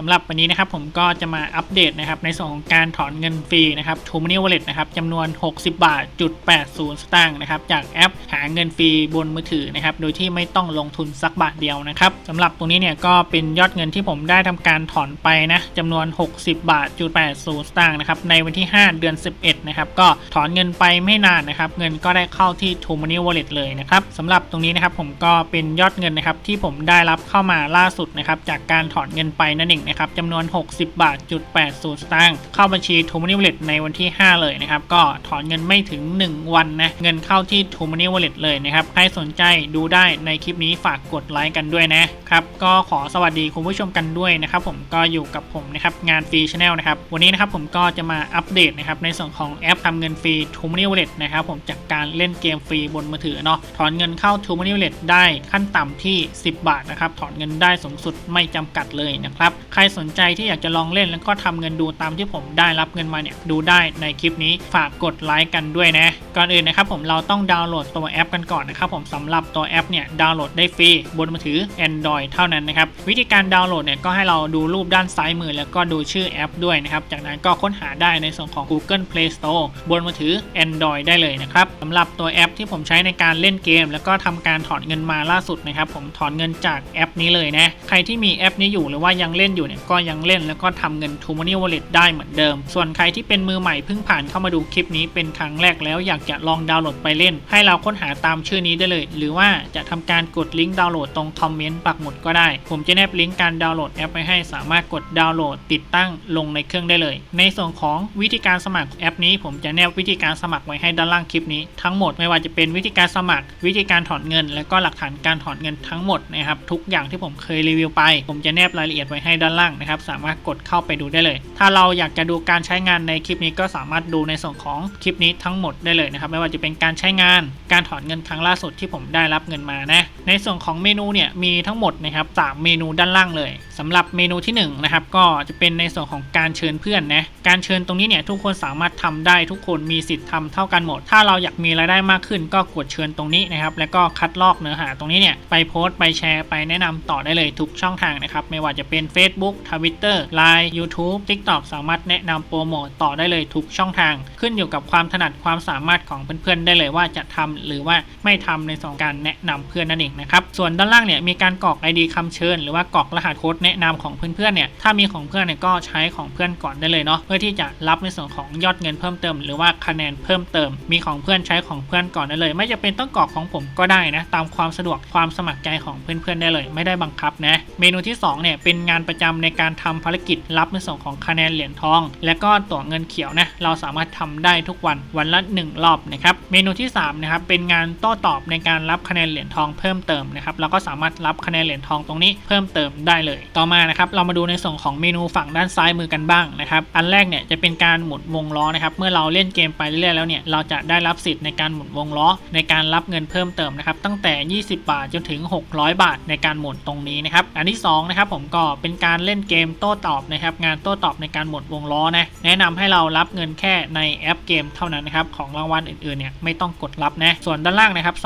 สำหรับวันนี้นะครับผมก็จะมาอัปเดตนะครับในส่วนของการถอนเงินฟรีนะครับ t o m o n e y Wallet นะครับจำนวน 60 บาทจุด80 สตางค์นะครับจากแอปหาเงินฟรีบนมือถือนะครับโดยที่ไม่ต้องลงทุนสักบาทเดียวนะครับสำหรับตรงนี้เนี่ยก็เป็นยอดเงินที่ผมได้ทำการถอนไปนะจำนวน 60 บาทจุด80 สตางค์นะครับในวันที่ 5 เดือน 11 นะครับก็ถอนเงินไปไม่นานนะครับเงินก็ได้เข้าที่ t o m o n e y Wallet เลยนะครับสำหรับตรงนี้นะครับผมก็เป็นยอดเงินนะครับที่ผมได้รับเข้ามาล่าสุดนะครับจากการถอนเงินไปนั่นเองนะครับจำนวน 60 บาทจุด80 สตางค์เข้าบัญชี t o m o n e y Wallet ในวันที่ 5 เลยนะครับ ก็ถอนเงินไม่ถึง 1 วันนะ เงินเข้าที่ t o m o n e y Wallet เลยนะครับ ใครสนใจดูได้ในคลิปนี้ฝากกดไลค์กันด้วยนะครับ ก็ขอสวัสดีคุณผู้ชมกันด้วยนะครับ ผมก็อยู่กับผมนะครับงานฟรีชาแนลนะครับ วันนี้นะครับผมก็จะมาอัปเดตนะครับในส่วนของแอปทำเงินฟรี t o m o n e y Wallet นะครับผมจากการเล่นเกมฟรีบนมือถือเนาะถอนเงินเข้า t o m o n e y Wallet ได้ขั้นต่ำที่ 10 บาทนะครับถอนเงินได้สูงสุดไม่จำกัดเลยนะครับใครรสนใจที่อยากจะลองเล่นแล้วก็ทำเงินดูตามที่ผมได้รับเงินมาเนี่ยดูได้ในคลิปนี้ฝากกดไลค์กันด้วยนะ ก่อนอื่นนะครับผมเราต้องดาวน์โหลดตัวแอปกันก่อนนะครับผมสำหรับตัวแอปเนี่ยดาวน์โหลดได้ฟรีบนมือถือ Android เท่านั้นนะครับวิธีการดาวน์โหลดเนี่ยก็ให้เราดูรูปด้านซ้ายมือ แล้วก็ดูชื่อแอปด้วยนะครับจากนั้นก็ค้นหาได้ในส่วนของ Google Play Store บนมือถือ Android ได้เลยนะครับสำหรับตัวแอปที่ผมใช้ในการเล่นเกม แล้วก็ทำการถอนเงินมาล่าสุดนะครับผมถอนเงินจากแอปนี้เลยนะใครที่มีแอปนี้อยู่หรือว่ายังเล่นอยู่เนี่ยก็ยังเล่นแล้วก็ทำเงิน t o m o n e y Wallet ได้เหมือนเดิม ส่วนใครที่เป็นมือใหม่เพิ่งผ่านเข้ามาดูคลิปนี้เป็นครั้งแรกแล้วอยากจะลองดาวน์โหลดไปเล่น ให้เราค้นหาตามชื่อนี้ได้เลย หรือว่าจะทำการกดลิงก์ดาวน์โหลดตรงคอมเมนต์ปักหมุดก็ได้ ผมจะแนบลิงก์การดาวน์โหลดแอปไปให้สามารถกดดาวน์โหลดติดตั้งลงในเครื่องได้เลย ในส่วนของวิธีการสมัครแอปนี้ ผมจะแนบวิธีการสมัครไว้ให้ด้านล่างคลิปนี้ทั้งหมดไม่ว่าจะเป็นวิธีการสมัคร วิธีการถอนเงิน และก็หลักฐานการถอนเงินทั้งหมดนะครับทุกอย่างที่ผมเคยรีวิวไป ผมจะแนบรายละเอียดไว้ให้ด้านานล่างนะครับ สามารถกดเข้าไปดูได้เลย ถ้าเราอยากจะดูการใช้งานในคลิปนี้ก็สามารถดูในส่วนของคลิปนี้ทั้งหมดได้เลยนะครับไม่ว่าจะเป็นการใช้งานการถอนเงินครั้งล่าสุดที่ผมได้รับเงินมานะในส่วนของเมนูเนี่ยมีทั้งหมดนะครับสามเมนูด้านล่างเลย สำหรับเมนูที่1นงนะครับก็จะเป็นในส่วนของการเชิญเพื่อนนะการเชิญตรงนี้เนี่ยทุกคนสามารถทำได้ทุกคนมีสิทธิ์ทำเท่ากันหมด ถ้าเราอยากมีรายได้มากขึ้น ก็กดเชิญตรงนี้นะครับแล้วก็คัดลอกเนื้อหาตรงนี้เนี่ยไปโพสต์ไปแชร์ไปแนะนำต่อได้เลยทุกช่องทางนะครับไม่ว่าจะเป็น Facebook Twitter Line YouTube TikTok สามารถแนะนำโปรโมตต่อได้เลยทุกช่องทาง ขึ้นอยู่กับความถนัดความสามารถของเพื่อนๆได้เลยว่าจะทำหรือว่าไม่ทำในส่วนการแนะนำเพื่อนนั่นเองนะครับส่วนด้านล่างเนี่ยมีการกรอก ID คำเชิญ หรือว่ากรอกรหัสโค้ดแนะนำของเพื่อนๆเนี่ยถ้ามีของเพื่อนเนี่ยก็ใช้ของเพื่อนก่อนได้เลยเนาะเพื่อที่จะรับในส่วนของยอดเงินเพิ่มเติม หรือว่าคะแนนเพิ่มเติม มีของเพื่อนใช้ของเพื่อนก่อนได้เลย ไม่จะเป็นต้องกรอกของผมก็ได้นะตามความสะดวกความสมัครใจของเพื่อนๆได้เลย ไม่ได้บังคับนะเมนูที่2เนี่ยเป็นงานประจำในการทำภารกิจรับในส่วนของคะแนนเหรียญทอง และก็ตั๋วเงินเขียวนะเราสามารถทำได้ทุกวันวันละ 1 รอบนะครับเมนูที่3นะครับเป็นงานโต้ตอบในการรับคะแนนเหรียญทองเพิ่มเติมนะครับเราก็สามารถรับคะแนนเหรียญทองตรงนี้เพิ่มเติมได้เลยต่อมานะครับเรามาดูในส่วนของเมนูฝั่งด้านซ้ายมือกันบ้างนะครับอันแรกเนี่ยจะเป็นการหมุนวงล้อนะครับเมื่อเราเล่นเกมไปเรื่อยๆแล้วเนี่ยเราจะได้รับสิทธิ์ในการหมุนวงล้อ ในการรับเงินเพิ่มเติมนะครับตั้งแต่ 20 บาทจนถึง 600 บาทในการหมุนตรงนี้นะครับอันที่2นะครับผมก็เป็นการเล่นเกมโต้ตอบนะครับงานโต้ตอบในการหมุนวงล้อนะแนะนำให้เรารับเงินแค่ในแอปเกมเท่านั้นนะครับของรางวัลอื่นๆเนี่ยไม่ต้องกดรับนะส่วนด้านล่างนะครับ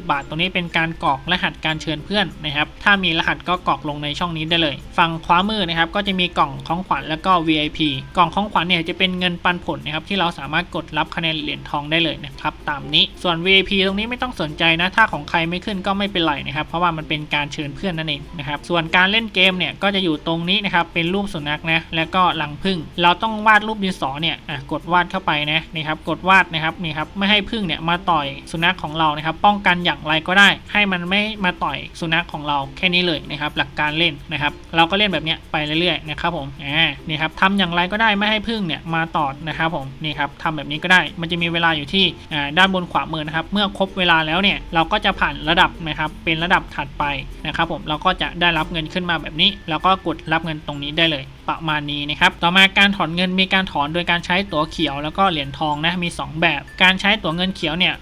250 บาท ตรงนี้เป็นการกรอกรหัสการเชิญเพื่อนนะครับถ้ามีรหัสก็กรอกลงในช่องนี้ได้เลยฝั่งขวามือนะครับก็จะมีกล่องของขวัญแล้วก็ VIP กล่องของขวัญเนี่ยจะเป็นเงินปันผลนะครับที่เราสามารถกดรับคะแนนเหรียญทองได้เลยนะครับ ตามนี้ ส่วน VIP ตรงนี้ไม่ต้องสนใจนะ ถ้าของใครไม่ขึ้นก็ไม่เป็นไรนะครับ เพราะว่ามันเป็นการเชิญเพื่อนนั่นเองนะครับ ส่วนการเล่นเกมเนี่ยก็จะอยู่ตรงนี้นะครับ เป็นรูปสุนัขนะ แล้วก็ลังพึ่ง เราต้องวาดรูปดินสอเนี่ยกดวาดเข้าไปนะนี่ครับ กดวาดนะครับนี่ครับ ไม่ให้พึ่งเนี่ยมาต่อยสุนัขของเรานะครับ ป้องกันอย่างไรก็ได้ ให้มันไม่มาต่อยสุนัขของเราแค่นี้เลยนะครับ หลักการเล่นนะครับ เราก็เล่นแบบเนี้ยไปเรื่อยๆนะครับผมอ่านี่ครับทำอย่างไรก็ได้ไม่ให้พึ่งเนี่ยมาตอดนะครับผมนี่ครับทำแบบนี้ก็ได้ มันจะมีเวลาอยู่ที่อ่าด้านบนขวามือนะครับ เมื่อครบเวลาแล้วเนี่ยเราก็จะผ่านระดับนะครับเป็นระดับถัดไปนะครับผมเราก็จะได้รับเงินขึ้นมาแบบนี้ แล้วก็กดรับเงินตรงนี้ได้เลยประมาณนี้นะครับ ต่อมาการถอนเงินมีการถอนโดยการใช้ตั๋วเขียวแล้วก็เหรียญทองนะมี 2 แบบ การใช้ตั๋วเงินเขียวเนี่ย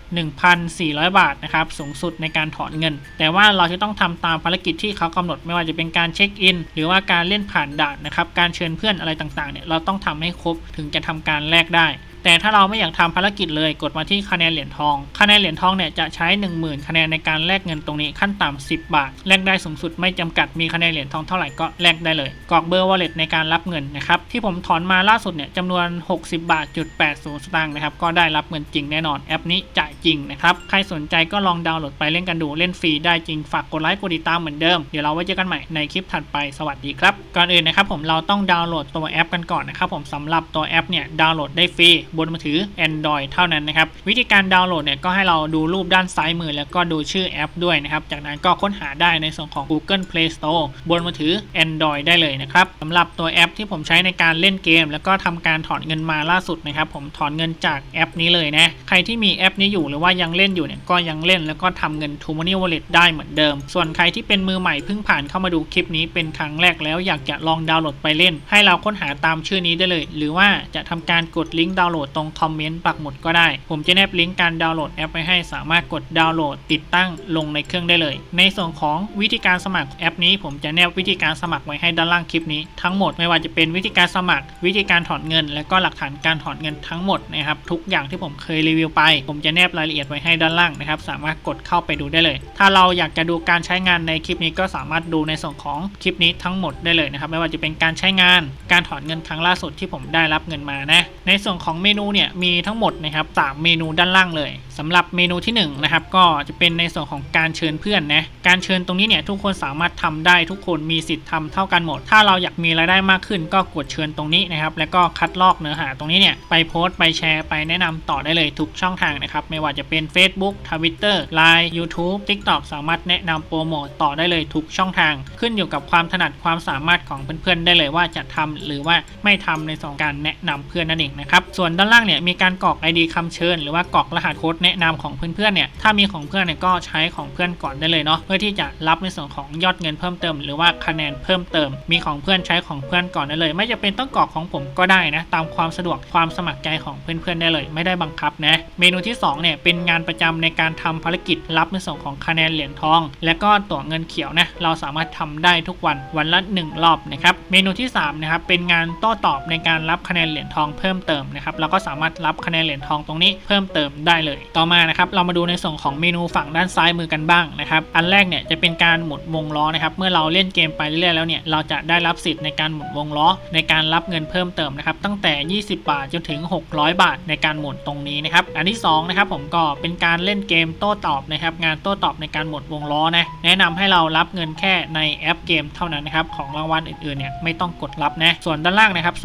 1,400 บาทนะครับสูงสุดในการถอนเงิน แต่ว่าเราจะต้องทำตามภารกิจที่เขากำหนดไม่ว่าจะเป็นการเช็คอินหรือว่าการเล่นผ่านด่านนะครับการเชิญเพื่อนอะไรต่างๆเนี่ยเราต้องทำให้ครบถึงจะทำการแลกได้ แต่ถ้าเราไม่อยากทำภารกิจเลยกดมาที่คะแนนเหรียญทอง คะแนนเหรียญทองเนี่ยจะใช้ 10,000 คะแนนในการแลกเงินตรงนี้ขั้นต่ำ10 บาท แลกได้สูงสุดไม่จำกัดมีคะแนนเหรียญทองเท่าไหร่ก็แลกได้เลยกรอกเบอร์ wallet ในการรับเงินนะครับที่ผมถอนมาล่าสุดเนี่ยจำนวน 60 บาทจุด80สตางค์นะครับก็ได้รับเงินจริงแน่นอนแอปนี้จ่ายจริงนะครับใครสนใจก็ลองดาวน์โหลดไปเล่นกันดูเล่นฟรีได้จริงฝากกดไลค์กดติดตามเหมือนเดิมเดี๋ยวเราไว้เจอกันใหม่ในคลิปถัดไปสวัสดีครับก่อนอื่นนะครับผมเราต้องดาวน์โหลดตัวแอปกันก่อนนะครับผมสำหรับตัวแอปเนี่ยดาวน์โหลดได้ฟรีบนมือถือ Android เท่านั้นนะครับ วิธีการดาวน์โหลดเนี่ยก็ให้เราดูรูปด้านซ้ายมือ แล้วก็ดูชื่อแอปด้วยนะครับ จากนั้นก็ค้นหาได้ในส่วนของ Google Play Store บนมือถือ Android ได้เลยนะครับสำหรับตัวแอปที่ผมใช้ในการเล่นเกม แล้วก็ทำการถอนเงินมาล่าสุดนะครับผมถอนเงินจากแอปนี้เลยนะใครที่มีแอปนี้อยู่หรือว่ายังเล่นอยู่เนี่ยก็ยังเล่นแล้วก็ทำเงิน t o Money Wallet ได้เหมือนเดิม ส่วนใครที่เป็นมือใหม่เพิ่งผ่านเข้ามาดูคลิปนี้เป็นครั้งแรกแล้วอยากจะลองดาวน์โหลดไปเล่น ให้เราค้นหาตามชื่อนี้ได้เลย หรือว่าจะทำการกดลิงก์ดาวน์โหลดโหลดตรงคอมเมนต์ปักหมุดก็ได้ ผมจะแนบลิงก์การดาวน์โหลดแอปไว้ให้สามารถกดดาวน์โหลดติดตั้งลงในเครื่องได้เลย ในส่วนของวิธีการสมัครแอปนี้ ผมจะแนบวิธีการสมัครไว้ให้ด้านล่างคลิปนี้ทั้งหมดไม่ว่าจะเป็นวิธีการสมัคร วิธีการถอนเงิน และก็หลักฐานการถอนเงินทั้งหมดนะครับทุกอย่างที่ผมเคยรีวิวไป ผมจะแนบรายละเอียดไว้ให้ด้านล่างนะครับสามารถกดเข้าไปดูได้เลย ถ้าเราอยากจะดูการใช้งานในคลิปนี้ก็สามารถดูในส่วนของคลิปนี้ทั้งหมดได้เลยนะครับไม่ว่าจะเป็นการใช้งาน การถอนเงินครั้งล่าสุดที่ผมได้รับเงินมานะในส่วนของเมเมนูเนี่ยมีทั้งหมดนะครับสามเมนูด้านล่างเลย สำหรับเมนูที่หนึ่งนะครับก็จะเป็นในส่วนของการเชิญเพื่อนนะการเชิญตรงนี้เนี่ยทุกคนสามารถทำได้ทุกคนมีสิทธิ์ทำเท่ากันหมด ถ้าเราอยากมีรายได้มากขึ้น ก็กดเชิญตรงนี้นะครับแล้วก็คัดลอกเนื้อหาตรงนี้เนี่ยไปโพสต์ไปแชร์ไปแนะนำต่อได้เลยทุกช่องทางนะครับไม่ว่าจะเป็น Facebook Twitter Line YouTube TikTok สามารถแนะนำโปรโมตต่อได้เลยทุกช่องทาง ขึ้นอยู่กับความถนัดความสามารถของเพื่อนๆได้เลยว่าจะทำหรือว่าไม่ทำในส่วนการแนะนำเพื่อนนั่นเองนะครับส่วนด้านล่างเนี่ยมีการกรอก ID คำเชิญ หรือว่ากรอกรหัสโค้ดแนะนำของเพื่อนๆเนี่ยถ้ามีของเพื่อนเนี่ยก็ใช้ของเพื่อนก่อนได้เลยเนาะเพื่อที่จะรับในส่วนของยอดเงินเพิ่มเติม หรือว่าคะแนนเพิ่มเติม มีของเพื่อนใช้ของเพื่อนก่อนได้เลย ไม่จะเป็นต้องกรอกของผมก็ได้นะตามความสะดวกความสมัครใจของเพื่อนๆได้เลย ไม่ได้บังคับนะเมนูที่สองเนี่ยเป็นงานประจำในการทำภารกิจรับในส่วนของคะแนนเหรียญทอง และก็ตั๋วเงินเขียวนะเราสามารถทำได้ทุกวันวันละ 1 รอบนะครับเมนูที่3นะครับเป็นงานโต้ตอบในการรับคะแนนเหรียญทองเพิ่มเติมนะครับเราก็สามารถรับคะแนนเหรียญทองตรงนี้เพิ่มเติมได้เลยต่อมานะครับเรามาดูในส่วนของเมนูฝั่งด้านซ้ายมือกันบ้างนะครับอันแรกเนี่ยจะเป็นการหมุนวงล้อนะครับเมื่อเราเล่นเกมไปเรื่อยๆแล้วเนี่ยเราจะได้รับสิทธิ์ในการหมุนวงล้อ ในการรับเงินเพิ่มเติมนะครับตั้งแต่ 20 บาทจนถึง 600 บาทในการหมุนตรงนี้นะครับอันที่สองนะครับผมก็เป็นการเล่นเกมโต้ตอบนะครับงานโต้ตอบในการหมุนวงล้อนะแนะนำให้เรารับเงินแค่ในแอปเกมเท่านั้นนะครับของรางวัลอื่นๆเนี่ยไม่ต้องกดรับนะส่วนด้านล่างนะครับ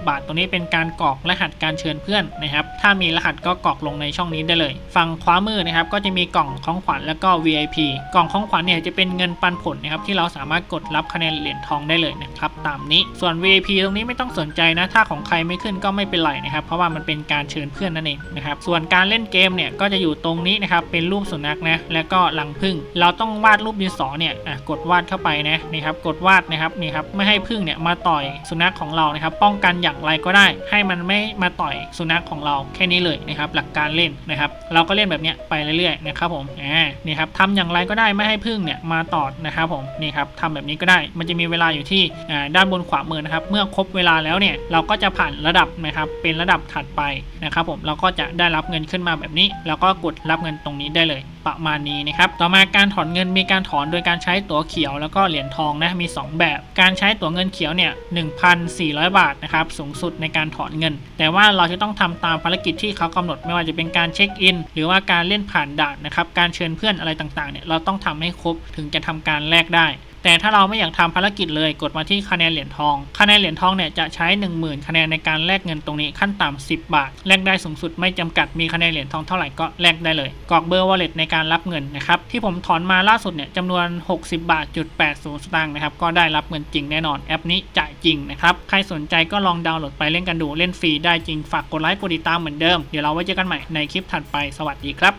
250 บาท ตรงนี้เป็นการกรอกรหัสการเชิญเพื่อนนะครับถ้ามีรหัสก็กรอกลงในช่องนี้ได้เลยฝั่งขวามือนะครับก็จะมีกล่องของขวัญแล้วก็ VIP กล่องของขวัญเนี่ยจะเป็นเงินปันผลนะครับที่เราสามารถกดรับคะแนนเหรียญทองได้เลยนะครับตามนี้ส่วน VIP ตรงนี้ไม่ต้องสนใจนะถ้าของใครไม่ขึ้นก็ไม่เป็นไรนะครับเพราะว่ามันเป็นการเชิญเพื่อนนั่นเองนะครับส่วนการเล่นเกมเนี่ยก็จะอยู่ตรงนี้นะครับเป็นรูปสุนัขนะแล้วก็ลังพึ่ง เราต้องวาดรูปดินสอเนี่ยกดวาดเข้าไปนะนี่ครับกดวาดนะครับนี่ครับไม่ให้พึ่งเนี่ยมาต่อยสุนัขของเรานะครับป้องกันอย่างไรก็ได้ ให้มันไม่มาต่อยสุนัขของเราแค่นี้เลยนะครับหลักการเล่นนะครับเราก็เล่นแบบเนี้ยไปเรื่อยๆนะครับผมอ่านี่ครับทำอย่างไรก็ได้ไม่ให้พึ่งเนี่ยมาตอดนะครับผมนี่ครับทำแบบนี้ก็ได้มันจะมีเวลาอยู่ที่อ่าด้านบนขวามือนะครับ เมื่อครบเวลาแล้วเนี่ยเราก็จะผ่านระดับนะครับเป็นระดับถัดไปนะครับผมเราก็จะได้รับเงินขึ้นมาแบบนี้ แล้วก็กดรับเงินตรงนี้ได้เลย ประมาณนี้นะครับต่อมาการถอนเงินมีการถอนโดยการใช้ตั๋วเขียวแล้วก็เหรียญทองนะมี 2 แบบ การใช้ตั๋วเงินเขียวเนี่ย1,400 บาทนะครับสูงสุดในการถอนเงิน แต่ว่าเราจะต้องทำตามภารกิจที่เขากำหนดไม่ว่าจะเป็นการเช็คอินหรือว่าการเล่นผ่านด่านนะครับการเชิญเพื่อนอะไรต่างๆเนี่ยเราต้องทำให้ครบถึงจะทำการแลกได้ แต่ถ้าเราไม่อยากทำภารกิจเลยกดมาที่คะแนนเหรียญทอง คะแนนเหรียญทองเนี่ยจะใช้ 10,000 คะแนนในการแลกเงินตรงนี้ขั้นต่ำ10 บาท แลกได้สูงสุดไม่จำกัดมีคะแนนเหรียญทองเท่าไหร่ก็แลกได้เลยกรอกเบอร์ wallet ในการรับเงินนะครับที่ผมถอนมาล่าสุดเนี่ยจำนวน 60 บาทจุด80 สตางค์นะครับก็ได้รับเงินจริงแน่นอนแอปนี้จ่ายจริงนะครับใครสนใจก็ลองดาวน์โหลดไปเล่นกันดูเล่นฟรีได้จริงฝากกดไลค์กดติดตามเหมือนเดิมเดี๋ยวเราไว้เจอกันใหม่ในคลิปถัดไปสวัสดีครับ